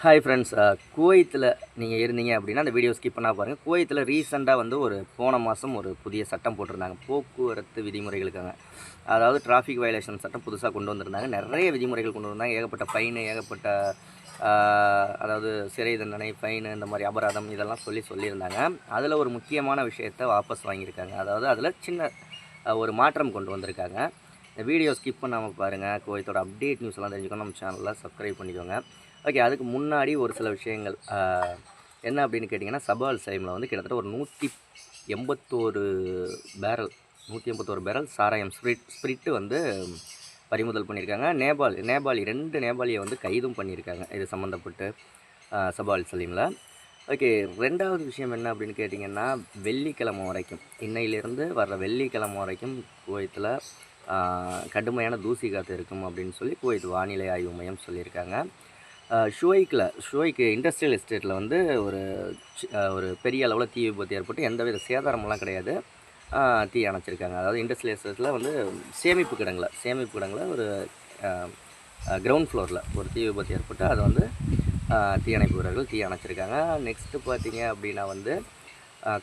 Hi friends uh, குவைத்தில் நீங்கள் இருந்தீங்க அப்படின்னா அந்த வீடியோ ஸ்கிப் பண்ணால் பாருங்கள் குவைத்தில் ரீசெண்டாக வந்து ஒரு போன மாதம் ஒரு புதிய சட்டம் போட்டிருந்தாங்க. போக்குவரத்து விதிமுறைகளுக்காக. அதாவது டிராஃபிக் வயலேஷன் சட்டம் புதுசாக கொண்டு வந்திருந்தாங்க. நிறைய விதிமுறைகள் கொண்டு வந்தாங்க ஏகப்பட்ட ஃபைனு ஏகப்பட்ட அதாவது சிறை தண்டனை ஃபைனு இந்த மாதிரி அபராதம் இதெல்லாம் சொல்லி சொல்லியிருந்தாங்க. அதில் ஒரு முக்கியமான விஷயத்தை வாபஸ் வாங்கியிருக்காங்க. அதாவது அதில் சின்ன ஒரு மாற்றம் கொண்டு வந்திருக்காங்க. இந்த வீடியோ ஸ்கிப் பண்ணாமல் பாருங்கள் கோயத்தோட அப்டேட் நியூஸ் எல்லாம் தெரிஞ்சுக்கணும். நம்ம சேனலில் சப்ஸ்கிரைப் பண்ணிக்கோங்க. ஓகே அதுக்கு முன்னாடி ஒரு சில விஷயங்கள் என்ன அப்படின்னு கேட்டிங்கன்னா சபால் சைமில் வந்து கிட்டத்தட்ட ஒரு நூற்றி எண்பத்தோரு பேரல் நூற்றி எண்பத்தோரு பேரல் சாராயம் ஸ்பிரிட் ஸ்பிரிட்டு வந்து பறிமுதல் பண்ணியிருக்காங்க. நேபாள் நேபாளி ரெண்டு நேபாளியை வந்து கைதும் பண்ணியிருக்காங்க. இது சம்மந்தப்பட்டு சபால் சலீமில். ஓகே ரெண்டாவது விஷயம் என்ன அப்படின்னு கேட்டிங்கன்னா வெள்ளிக்கிழமை வரைக்கும் இன்னையிலேருந்து வர்ற வெள்ளிக்கிழமை வரைக்கும் குவைத்தில் கடுமையான தூசி காற்று இருக்கும் அப்படின்னு சொல்லி குவைத் வானிலை ஆய்வு மையம் சொல்லியிருக்காங்க. ஷுவைக்கில் ஷுவைக்கு இண்டஸ்ட்ரியல் எஸ்டேட்டில் வந்து ஒரு ஒரு பெரிய அளவில் தீ விபத்து ஏற்பட்டு எந்தவித சேதாரமெல்லாம் கிடையாது. தீ அணைச்சிருக்காங்க. அதாவது இண்டஸ்ட்ரியல் எஸ்டேட்டில் வந்து சேமிப்பு கிடங்கில் சேமிப்பு கிடங்கில் ஒரு கிரவுண்ட் ஃப்ளோரில் ஒரு தீ விபத்து ஏற்பட்டு அதை வந்து தீயணைப்பு வீரர்கள் தீ அணைச்சிருக்காங்க. நெக்ஸ்ட்டு பார்த்தீங்க அப்படின்னா வந்து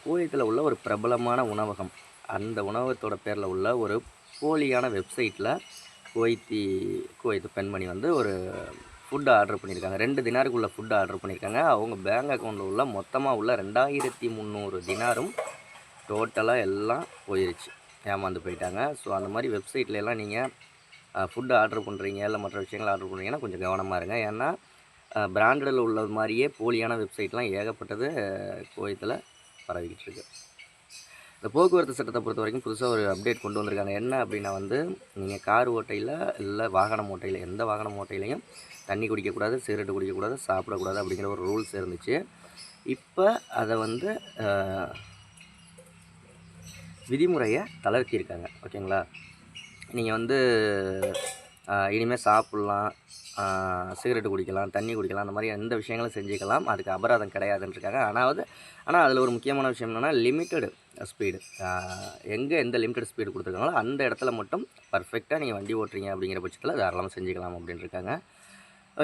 கோயத்தில் உள்ள ஒரு பிரபலமான உணவகம். அந்த உணவகத்தோட பேரில் உள்ள ஒரு போலியான வெப்சைட்டில் குவைத்தி குவைத்து பெண்மணி வந்து ஒரு ஃபுட் ஆர்டர் பண்ணியிருக்காங்க ரெண்டு தினாருக்குள்ளே ஃபுட் ஆர்டர் பண்ணியிருக்காங்க அவங்க பேங்க் அக்கௌண்ட்டில் உள்ள மொத்தமாக உள்ள ரெண்டாயிரத்தி முந்நூறு தினாரும் டோட்டலாக எல்லாம் போயிருச்சு. ஏமாந்து போயிட்டாங்க. ஸோ அந்த மாதிரி வெப்சைட்ல எல்லாம் நீங்கள் ஃபுட்டு ஆர்டர் பண்ணுறீங்க இல்லை மற்ற விஷயங்கள் ஆர்டர் பண்ணுறீங்கன்னா கொஞ்சம் கவனமாக இருங்க. ஏன்னா பிராண்டடில் உள்ளது மாதிரியே போலியான வெப்சைட்லாம் ஏகப்பட்டது கோயத்தில் பரவிக்கிட்டு இருக்குது இந்த போக்குவரத்து சட்டத்தை பொறுத்த வரைக்கும் புதுசாக ஒரு அப்டேட் கொண்டு வந்திருக்காங்க. என்ன அப்படின்னா வந்து நீங்கள் கார் ஓட்டையில் இல்லை வாகனம் ஓட்டையில் எந்த வாகனம் ஓட்டையிலையும் தண்ணி குடிக்கக்கூடாது சிகரெட்டு குடிக்கக்கூடாது சாப்பிடக்கூடாது அப்படிங்கிற ஒரு ரூல்ஸ் இருந்துச்சு. இப்போ அதை வந்து விதிமுறையை தளர்த்தியிருக்காங்க. ஓகேங்களா? நீங்கள் வந்து இனிமேல் சாப்பிட்லாம். சிகரெட்டு குடிக்கலாம் தண்ணி குடிக்கலாம் அந்த மாதிரி எந்த விஷயங்களும் செஞ்சுக்கலாம். அதுக்கு அபராதம் கிடையாதுன்றிருக்காங்க ஆனால் ஆனால் அதில் ஒரு முக்கியமான விஷயம் என்னென்னா லிமிட்டடு ஸ்பீடு எங்கே எந்த லிமிட்டட் ஸ்பீடு கொடுத்துருக்காங்களோ அந்த இடத்துல மட்டும் பர்ஃபெக்டாக நீங்கள் வண்டி ஓட்டுறீங்க அப்படிங்கிற பட்சத்தில் தாராளமாக செஞ்சுக்கலாம் அப்படின்னு இருக்காங்க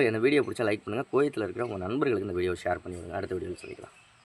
இந்த வீடியோ பிடிச்சா லைக் பண்ணுங்கள் கோயத்தில் இருக்கிற உங்கள் நண்பர்களுக்கு இந்த வீடியோ ஷேர் பண்ணி விடுங்க அடுத்த வீடியோவில் சொல்லிக்கலாம்